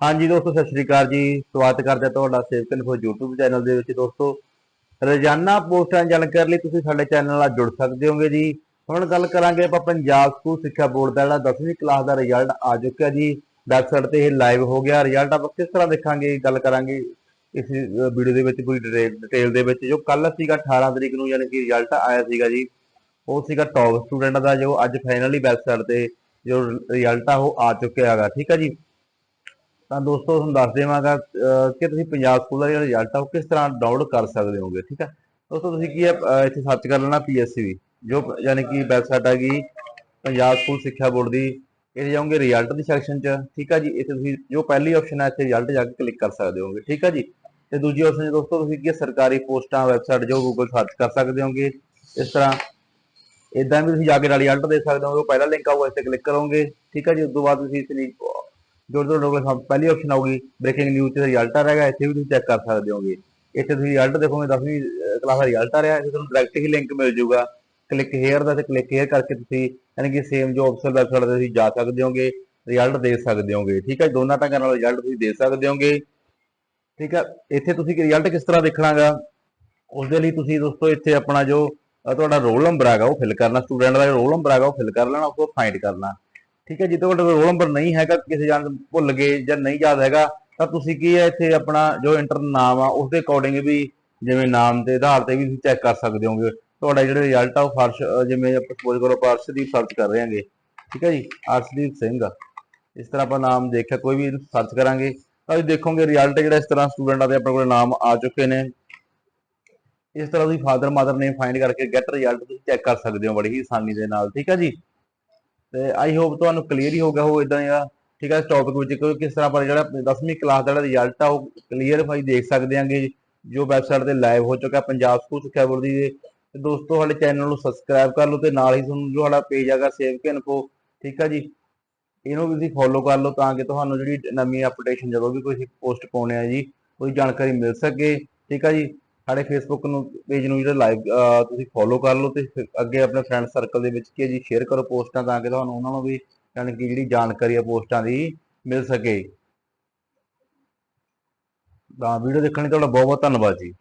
ਹਾਂਜੀ ਦੋਸਤੋ, ਸਤਿ ਸ਼੍ਰੀ ਅਕਾਲ ਜੀ। ਸਵਾਗਤ ਕਰਦੇ ਤੁਹਾਡਾ ਸੇਵਕ ਇਨਫੋ YouTube ਚੈਨਲ ਦੇ ਵਿੱਚ ਦੋਸਤੋ। ਰੋਜ਼ਾਨਾ ਪੋਸਟਾਂ ਜਾਣਕਾਰੀ ਲਈ ਤੁਸੀਂ ਸਾਡੇ ਚੈਨਲ ਨਾਲ ਜੁੜ ਸਕਦੇ ਹੋਗੇ ਜੀ। ਹੁਣ ਗੱਲ ਕਰਾਂਗੇ ਆਪਾਂ ਪੰਜਾਬ ਸਕੂਲ ਸਿੱਖਿਆ ਬੋਰਡ ਦਾ ਜਿਹੜਾ 10ਵੀਂ ਕਲਾਸ ਦਾ ਰਿਜ਼ਲਟ ਆ ਚੁੱਕਿਆ ਜੀ। ਵੈਬਸਾਈਟ ਤੇ ਇਹ ਲਾਈਵ ਹੋ ਗਿਆ। ਰਿਜ਼ਲਟ ਆਪਾਂ ਕਿਸ ਤਰ੍ਹਾਂ ਦੇਖਾਂਗੇ, ਗੱਲ ਕਰਾਂਗੇ ਇਸ ਵੀਡੀਓ ਦੇ ਵਿੱਚ ਪੂਰੀ ਡਿਟੇਲ ਦੇ ਵਿੱਚ। ਜੋ ਕੱਲ ਸੀਗਾ 18 ਤਰੀਕ ਨੂੰ ਯਾਨੀ ਕਿ ਰਿਜ਼ਲਟ ਆਇਆ ਸੀਗਾ ਜੀ। ਉਹ ਸੀਗਾ ਟੌਪ ਸਟੂਡੈਂਟ ਦਾ ਜੋ ਅੱਜ ਫਾਈਨਲੀ ਵੈਬਸਾਈਟ ਤੇ ਜੋ ਰਿਜ਼ਲਟ ਆ ਉਹ ਆ ਚੁੱਕਿਆ ਹੈਗਾ। ਠੀਕ ਹੈ ਜੀ? ਤਾਂ ਦੋਸਤੋ, ਤੁਹਾਨੂੰ ਦੱਸ ਦੇਵਾਂਗਾ ਕਿ ਤੁਸੀਂ ਪੰਜਾਬ ਸਕੂਲ ਦਾ ਜਿਹੜਾ ਰਿਜ਼ਲਟ ਆ, ਉਹ ਕਿਸ ਤਰ੍ਹਾਂ ਡਾਊਨਲੋਡ ਕਰ ਸਕਦੇ ਹੋਗੇ ਠੀਕ ਹੈ ਦੋਸਤੋ, ਤੁਸੀਂ ਕੀ ਹੈ ਇੱਥੇ ਸਰਚ ਕਰ ਲੈਣਾ ਪੀਐਸਸੀ ਜੋ ਪ- ਯਾਨੀ ਕਿ ਵੈਬਸਾਈਟ ਹੈਗੀ ਪੰਜਾਬ ਸਕੂਲ ਸਿੱਖਿਆ ਬੋਰਡ ਦੀ, ਇੱਥੇ ਜਾਓਗੇ ਰਿਜ਼ਲਟ ਦੀ ਸੈਕਸ਼ਨ 'ਚ, ਠੀਕ ਆ ਜੀ? ਇੱਥੇ ਤੁਸੀਂ ਜੋ ਪਹਿਲੀ ਆਪਸ਼ਨ ਹੈ ਇੱਥੇ ਰਿਜ਼ਲਟ ਜਾ ਕੇ ਕਲਿੱਕ ਕਰ ਸਕਦੇ ਹੋਗੇ ਠੀਕ ਆ ਜੀ? ਤੇ ਦੂਜੀ ਆਪਸ਼ਨ ਦੋਸਤੋ, ਤੁਸੀਂ ਕੀ ਹੈ ਸਰਕਾਰੀ ਪੋਸਟਾਂ ਵੈਬਸਾਈਟ ਜੋ ਗੂਗਲ ਸਰਚ ਕਰ ਸਕਦੇ ਹੋਗੇ ਇਸ ਤਰ੍ਹਾਂ। ਇਦਾਂ ਵੀ ਤੁਸੀਂ ਜਾ ਕੇ ਰਿਜ਼ਲਟ ਦੇ ਸਕਦੇ ਹੋ ਉਹ ਪਹਿਲਾ ਲਿੰਕ ਆਊਗਾ, ਇਸ ਤੇ ਕਲਿੱਕ ਕਰੋਗੇ, ਠੀਕ ਆ ਜੀ? ਉਸ ਤੋਂ ਬਾਅਦ ਤੁਸੀਂ ਇਸ ਲਈ ਜੋ ਜੋ ਲੋਕਾਂ ਸਭ ਪਹਿਲੀ ਆਪਸ਼ਨ ਆਊਗੀ ਬ੍ਰੇਕਿੰਗ ਨਿਊਜ਼ ਤੇ ਰਿਜ਼ਲਟ ਆ ਰਿਹਾ ਇੱਥੇ ਵੀ ਤੁਸੀਂ ਚੈੱਕ ਕਰ ਸਕਦੇ ਹੋਗੇ। ਇੱਥੇ ਤੁਸੀਂ ਰਿਜ਼ਲਟ ਦੇਖੋਗੇ 10ਵੀਂ ਕਲਾਸ ਦਾ ਰਿਜ਼ਲਟ ਆ ਰਿਹਾ, ਇੱਥੇ ਤੁਹਾਨੂੰ ਡਾਇਰੈਕਟ ਹੀ ਲਿੰਕ ਮਿਲ ਜਾਊਗਾ। ਕਲਿੱਕ ਹੇਅਰ ਦਾ ਤੇ ਕਲਿੱਕ ਹੇਅਰ ਕਰਕੇ ਤੁਸੀਂ ਯਾਨੀ ਕਿ ਸੇਮ ਜੋ ਅਫਸਰ ਵੈਬਸਾਈਟ ਤੇ ਤੁਸੀਂ ਜਾ ਸਕਦੇ ਹੋਗੇ ਰਿਜ਼ਲਟ ਦੇ ਸਕਦੇ ਹੋਗੇ। ਠੀਕ ਹੈ ਦੋਨਾਂ ਢੰਗਾਂ ਨਾਲ ਰਿਜ਼ਲਟ ਤੁਸੀਂ ਦੇ ਸਕਦੇ ਹੋਗੇ। ਠੀਕ ਹੈ ਇੱਥੇ ਤੁਸੀਂ ਰਿਜ਼ਲਟ ਕਿਸ ਤਰ੍ਹਾਂ ਦੇਖਣਾਗਾ? ਉਸ ਦੇ ਲਈ ਤੁਸੀਂ ਦੋਸਤੋ ਇੱਥੇ ਆਪਣਾ ਜੋ ਤੁਹਾਡਾ ਰੋਲ ਨੰਬਰ ਹੈਗਾ ਉਹ ਫਿਲ ਕਰਨਾ ਸਟੂਡੈਂਟ ਦਾ ਰੋਲ ਨੰਬਰ ਹੈਗਾ ਉਹ ਫਿਲ ਕਰ ਲੈਣਾ, ਉਸ ਤੋਂ ਫਾਈਂਡ ਕਰਨਾ। ਠੀਕ ਹੈ ਜੇ ਤੁਹਾਡਾ ਰੋਲ ਨੰਬਰ ਨਹੀਂ ਹੈਗਾ, ਕਿਸੇ ਜਾਣ ਭੁੱਲ ਗਏ ਜਾਂ ਨਹੀਂ ਯਾਦ ਹੈਗਾ, ਤਾਂ ਤੁਸੀਂ ਕੀ ਹੈ, ਇੱਥੇ ਆਪਣਾ ਜੋ ਇੰਟਰ ਨਾਮ ਆ ਉਸ ਦੇ ਅਕੋਰਡਿੰਗ ਵੀ ਜਿਵੇਂ ਨਾਮ ਦੇ ਆਧਾਰ ਤੇ ਵੀ ਤੁਸੀਂ ਚੈੱਕ ਕਰ ਸਕਦੇ ਹੋਗੇ ਤੁਹਾਡਾ ਜਿਹੜਾ ਰਿਜ਼ਲਟ ਆ, ਉਹ ਫਰਸ਼ ਜਿਵੇਂ ਆਪਾਂ ਸਪੋਜ਼ ਕਰੋ ਆਪਾਂ ਅਰਸ਼ਦੀਪ ਸਰਚ ਕਰ ਰਹੇ ਹਾਂਗੇ, ਠੀਕ ਹੈ ਜੀ, ਅਰਸ਼ਦੀਪ ਸਿੰਘ। ਇਸ ਤਰ੍ਹਾਂ ਆਪਾਂ ਨਾਮ ਦੇਖਿਆ, ਕੋਈ ਵੀ ਸਰਚ ਕਰਾਂਗੇ, ਤਾਂ ਤੁਸੀਂ ਦੇਖੋਗੇ ਰਿਜ਼ਲਟ ਜਿਹੜਾ ਇਸ ਤਰ੍ਹਾਂ ਸਟੂਡੈਂਟਾਂ ਦੇ ਆਪਣੇ ਕੋਲ ਨਾਮ ਆ ਚੁੱਕੇ ਨੇ। ਇਸ ਤਰ੍ਹਾਂ ਤੁਸੀਂ ਫਾਦਰ ਮਦਰ ਨੇ ਫਾਈਂਡ ਕਰਕੇ ਗੈਟ ਰਿਜ਼ਲਟ ਤੁਸੀਂ ਚੈੱਕ ਕਰ ਸਕਦੇ ਹੋ ਬੜੀ ਹੀ ਆਸਾਨੀ ਦੇ ਨਾਲ, ਠੀਕ ਹੈ ਜੀ। ਤੇ ਆਈ ਹੋਪ ਤੁਹਾਨੂੰ ਕਲੀਅਰ ਹੀ ਹੋ ਗਿਆ ਹੋ ਇਦਾਂ ਦਾ, ਠੀਕ ਹੈ ਇਸ ਟੌਪਿਕ ਵਿੱਚ ਕਿ ਕਿਸ ਤਰ੍ਹਾਂ ਆਪਾਂ ਜਿਹੜਾ 10ਵੀਂ ਕਲਾਸ ਦਾ ਜਿਹੜਾ ਰਿਜ਼ਲਟ ਆ, ਉਹ ਕਲੀਅਰ ਭਾਈ ਦੇਖ ਸਕਦੇ ਆਂਗੇ, ਜੋ ਵੈਬਸਾਈਟ ਤੇ ਲਾਈਵ ਹੋ ਚੁੱਕਾ ਪੰਜਾਬ ਸਕੂਲ ਸਿੱਖਿਆ ਬੋਰਡ ਦੀ ਤੇ ਦੋਸਤੋ ਸਾਡੇ ਚੈਨਲ ਨੂੰ ਸਬਸਕ੍ਰਾਈਬ ਕਰ ਲਓ ਤੇ ਨਾਲ ਹੀ ਤੁਹਾਨੂੰ ਜੋ ਸਾਡਾ ਪੇਜ ਹੈਗਾ ਸੇਵ ਕੇ ਇਨਫੋ ਠੀਕ ਆ ਜੀ, ਇਹਨੂੰ ਵੀ ਤੁਸੀਂ ਫੋਲੋ ਕਰ ਲਓ ਤਾਂ ਕਿ ਤੁਹਾਨੂੰ ਜਿਹੜੀ ਨਵੀਂ ਅਪਡੇਸ਼ਨ ਜਦੋਂ ਵੀ ਕੋਈ ਪੋਸਟ ਪਾਉਣੇ ਆ ਜੀ ਕੋਈ ਜਾਣਕਾਰੀ ਮਿਲ ਸਕੇ, ਠੀਕ ਆ ਜੀ। ਸਾਡੇ ਫੇਸਬੁੱਕ ਨੂੰ ਪੇਜ ਨੂੰ ਜਿਹੜਾ ਲਾਈਵ ਤੁਸੀਂ ਫੋਲੋ ਕਰ ਲਓ ਤੇ ਫਿਰ ਅੱਗੇ ਆਪਣੇ ਫਰੈਂਡ ਸਰਕਲ ਦੇ ਵਿੱਚ ਕੀ ਜੀ ਸ਼ੇਅਰ ਕਰੋ ਪੋਸਟਾਂ ਤਾਂ ਕਿ ਤੁਹਾਨੂੰ ਉਹਨਾਂ ਨੂੰ ਵੀ ਯਾਨੀ ਕਿ ਜਿਹੜੀ ਜਾਣਕਾਰੀ ਆ ਪੋਸਟਾਂ ਦੀ ਮਿਲ ਸਕੇ। ਤਾਂ ਵੀਡੀਓ ਦੇਖਣ ਲਈ ਤੁਹਾਡਾ ਬਹੁਤ ਬਹੁਤ ਧੰਨਵਾਦ ਜੀ।